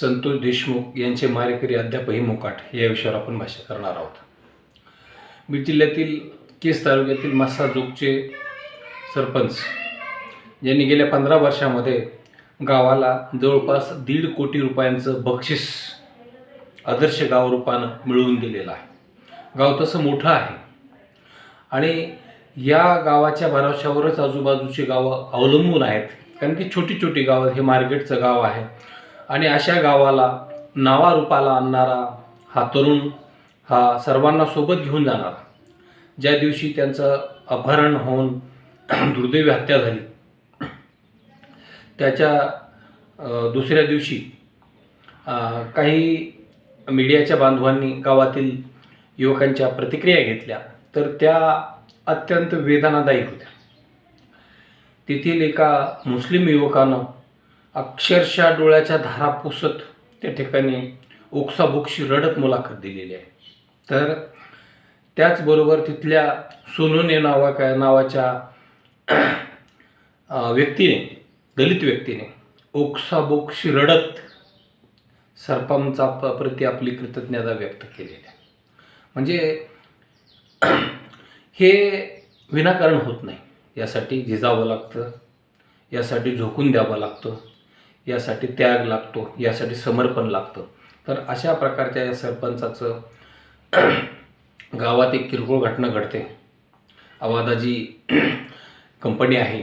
संतोष देशमुख यांचे मारेकरी अद्यापही मोकाट. या विषयावर आपण भाष्य करणार आहोत. बीड जिल्ह्यातील केस तालुक्यातील मासाजोगचे सरपंच यांनी गेल्या पंधरा वर्षामध्ये गावाला जवळपास दीड कोटी रुपयांचं बक्षीस आदर्श गाव रूपानं मिळवून दिलेलं आहे. गाव तसं मोठं आहे. आणि या गावाच्या भरवशावरच आजूबाजूची गावं अवलंबून आहेत. कारण की छोटी छोटी गावं हे मार्केटचं गाव आहे. आणि अशा गावाला नावारूपाला आणणारा हा तरुण हा सर्वांना सोबत घेऊन जाणारा. ज्या दिवशी त्यांचं अपहरण होऊन दुर्दैवी हत्या झाली त्याच्या दुसऱ्या दिवशी काही मीडियाच्या बांधवांनी गावातील युवकांच्या प्रतिक्रिया घेतल्या तर त्या अत्यंत वेदनादायी होत्या. तेथील एका मुस्लिम युवकानं अक्षरशः डोळ्याच्या धारा पुसत त्या ठिकाणी ओक्साबोक्शी रडत मुलाखत दिलेली आहे. तर त्याचबरोबर तिथल्या सोनोने नावा का नावाच्या व्यक्तीने दलित व्यक्तीने ओक्साबोक्शी रडत सरपंचा प- प्रती आपली कृतज्ञता व्यक्त केलेली आहे. म्हणजे हे विनाकारण होत नाही. यासाठी झिजावं लागतं. यासाठी झोकून द्यावं लागतं. यासाठी त्याग लागतो यासाठी समर्पण लागतं. तर अशा प्रकारच्या या सरपंचाचं गावात एक किरकोळ घटना घडते. आवादाजी कंपनी आहे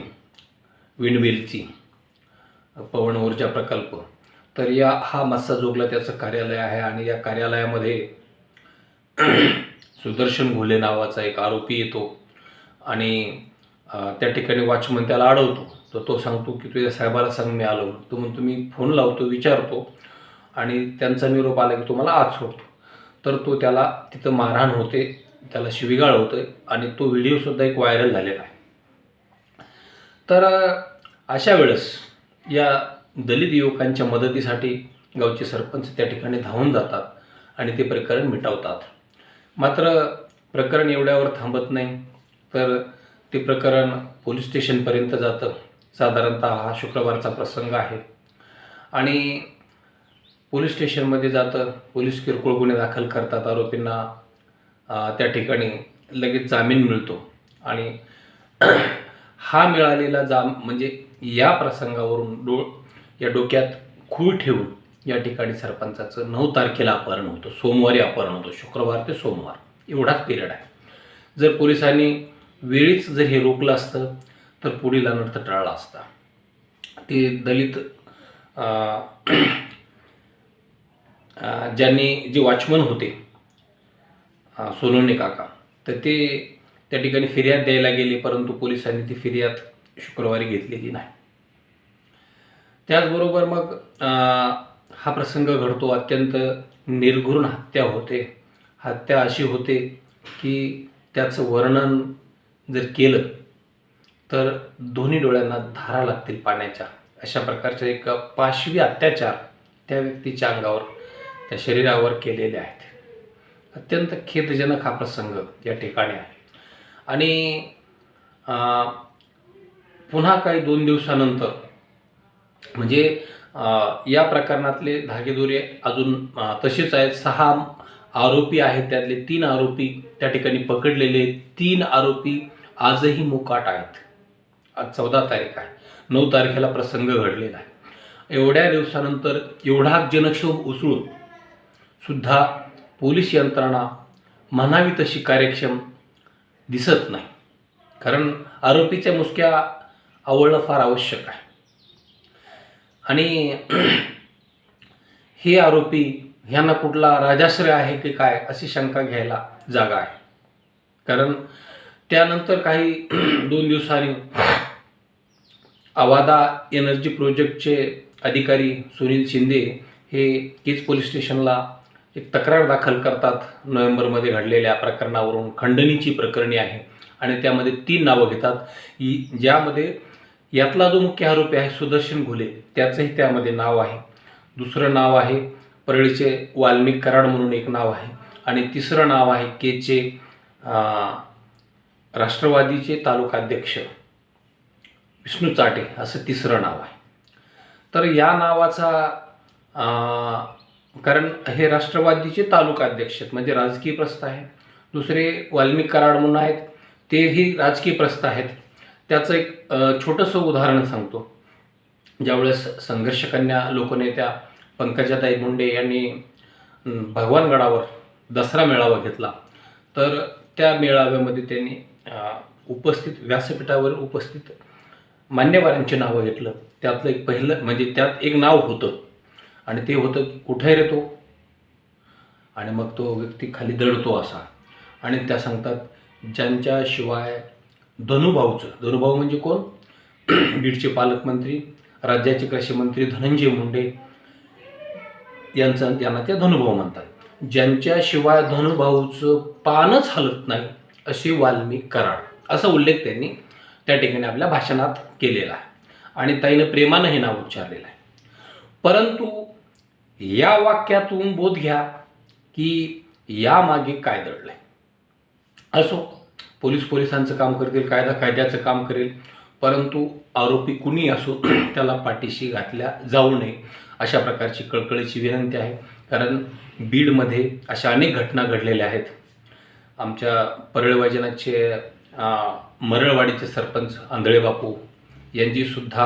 विंडमिलची पवन ऊर्जा प्रकल्प. तर या हा मस्साजोगला त्याचं कार्यालय आहे आणि या कार्यालयामध्ये सुदर्शन घोले नावाचा एक आरोपी येतो आणि त्या ठिकाणी वॉचमन त्याला अडवतो. तर तो सांगतो की तुझ्या साहेबाला सांग मी आलो. तो म्हणतो मी फोन लावतो विचारतो आणि त्यांचा निरोप आला की तुम्हाला आज सोडतो. तर तो त्याला तिथं मारहाण होते त्याला शिवीगाळ होते आणि तो व्हिडिओसुद्धा एक व्हायरल झालेला आहे. तर अशा वेळेस या दलित युवकांच्या मदतीसाठी गावचे सरपंच त्या ठिकाणी धावून जातात आणि ते प्रकरण मिटवतात. मात्र प्रकरण एवढ्यावर थांबत नाही. तर ते प्रकरण पोलीस स्टेशनपर्यंत जातं. साधारणतः हा शुक्रवारचा प्रसंग आहे. आणि पोलीस स्टेशनमध्ये जातं पोलीस किरकोळ गुन्हे दाखल करतात आरोपींना त्या ठिकाणी लगेच जामीन मिळतो. आणि हा मिळालेला जाम म्हणजे या प्रसंगावरून डो या डोक्यात खूळ ठेवून या ठिकाणी सरपंचाचं नऊ तारखेला अपहरण होतं. सोमवारी अपहरण होतं. शुक्रवार ते सोमवार. एवढाच पिरियड आहे. जर पोलिसांनी वेळीच जर हे रोखलं असतं तर पुढील अनर्थ टळला असता. ते दलित ज्यांनी जे वॉचमन होते सोनोने काका तर ते त्या ठिकाणी फिर्याद द्यायला गेले परंतु पोलिसांनी ती फिर्याद शुक्रवारी घेतलेली नाही. त्याचबरोबर मग हा प्रसंग घडतो अत्यंत निर्घृण हत्या होते. हत्या अशी होते की त्याचं वर्णन जर केलं तर दोन्ही डोळ्यांना धारा लागतील पाण्याच्या. अशा प्रकारचे एक पाशवी अत्याचार त्या व्यक्तीच्या अंगावर त्या शरीरावर केलेले आहेत. अत्यंत खेदजनक हा प्रसंग या ठिकाणी आहे. आणि पुन्हा काही दोन दिवसानंतर म्हणजे या प्रकरणातले धागेदोरे अजून तसेच आहेत. सहा आरोपी आहेत त्यातले तीन आरोपी त्या ठिकाणी पकडलेले तीन आरोपी आजही मुकाट आहेत. आज चौदा तारीख आहे. नऊ तारखेला प्रसंग घडलेला आहे. एवढ्या दिवसानंतर एवढा जनक्षोभ उसळून सुद्धा पोलीस यंत्रणा म्हणावी तशी कार्यक्षम दिसत नाही. कारण आरोपीच्या मुसक्या आवडणं फार आवश्यक आहे. आणि हे आरोपी ह्यांना कुठला राजाश्रय आहे की काय अशी शंका घ्यायला जागा आहे. कारण त्यानंतर काही दोन दिवसांनी आवादा एनर्जी प्रोजेक्टचे अधिकारी सुनील शिंदे हे केज पोलीस स्टेशनला एक तक्रार दाखल करतात. नोव्हेंबरमध्ये घडलेल्या प्रकरणावरून खंडणीची प्रकरणी आहे आणि त्यामध्ये तीन नावं घेतात. ही ज्यामध्ये यातला जो मुख्य आरोपी आहे सुदर्शन घुले त्याचंही त्यामध्ये नाव आहे. दुसरं नाव आहे परळीचे वाल्मिक कराड म्हणून एक नाव आहे. आणि तिसरं नाव आहे केचे राष्ट्रवादीचे तालुकाध्यक्ष. विष्णू चाटे असं तिसरं नाव आहे. तर या नावाचा कारण हे राष्ट्रवादीचे तालुका अध्यक्ष आहेत म्हणजे राजकीय प्रस्थ आहे दुसरे वाल्मिक कराड म्हणून आहेत तेही राजकीय प्रस्थ आहेत. त्याचं एक छोटंसं उदाहरण सांगतो. ज्यावेळेस संघर्षकन्या लोकनेत्या पंकजाताई मुंडे यांनी भगवानगडावर दसरा मेळावा घेतला. तर त्या मेळाव्यामध्ये त्यांनी उपस्थित व्यासपीठावर उपस्थित मान्यवरांची नावं घेतलं. त्यातलं एक पहिलं म्हणजे त्यात एक नाव होतं. आणि ते होतं की कुठे रे तो आणि मग तो व्यक्ती खाली दडतो असा. आणि त्या सांगतात ज्यांच्याशिवाय धनुभाऊचं धनुभाऊ म्हणजे कोण? बीडचे पालकमंत्री राज्याचे कृषी मंत्री धनंजय मुंडे यांचं त्यांना ते धनुभाऊ म्हणतात. ज्यांच्याशिवाय धनुभाऊचं पानच हलत नाही असे वाल्मिक कराड. असा उल्लेख त्यांनी त्या ठिकाणी आपल्या भाषणात केलेला आहे. आणि ताईनं प्रेमानं हे नाव उच्चारलेलं आहे. परंतु या वाक्यातून बोध घ्या की यामागे काय दडलं आहे. असो पोलीस पोलिसांचं काम करतील कायदा कायद्याचं काम करेल परंतु आरोपी कुणी असो त्याला पाठीशी घातल्या जाऊ नये अशा प्रकारची कळकळीची विनंती आहे. कारण बीडमध्ये अशा अनेक घटना घडलेल्या आहेत. आमच्या परळवाजनाचे मरळवाडीचे सरपंच आंधळे बापू यांची सुद्धा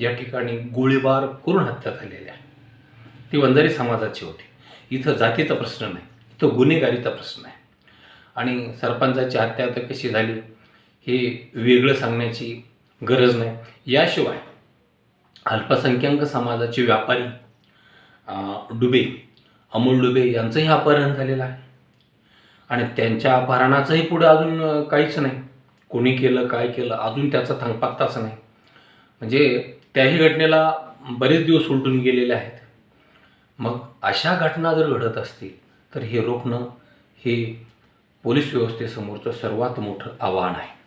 या ठिकाणी गोळीबार करून हत्या झालेली आहे. ती वंजारी समाजाची होती. इथं जातीचा प्रश्न नाही इथं गुन्हेगारीचा प्रश्न आहे. आणि सरपंचाची हत्या तर कशी झाली हे वेगळं सांगण्याची गरज नाही. याशिवाय अल्पसंख्याक समाजाचे व्यापारी डुबे अमोल डुबे यांचंही अपहरण झालेलं आहे. आणि त्यांच्या अपहरणाचंही पुढं अजून काहीच नाही. कोणी केलं काय केलं अजून त्याचा थांगपत्ताच नाही. म्हणजे त्याही घटनेला बरेच दिवस उलटून गेलेले आहेत. मग अशा घटना जर घडत असतील तर हे रोखणं हे पोलीस व्यवस्थेसमोरचं सर्वात मोठं आव्हान आहे.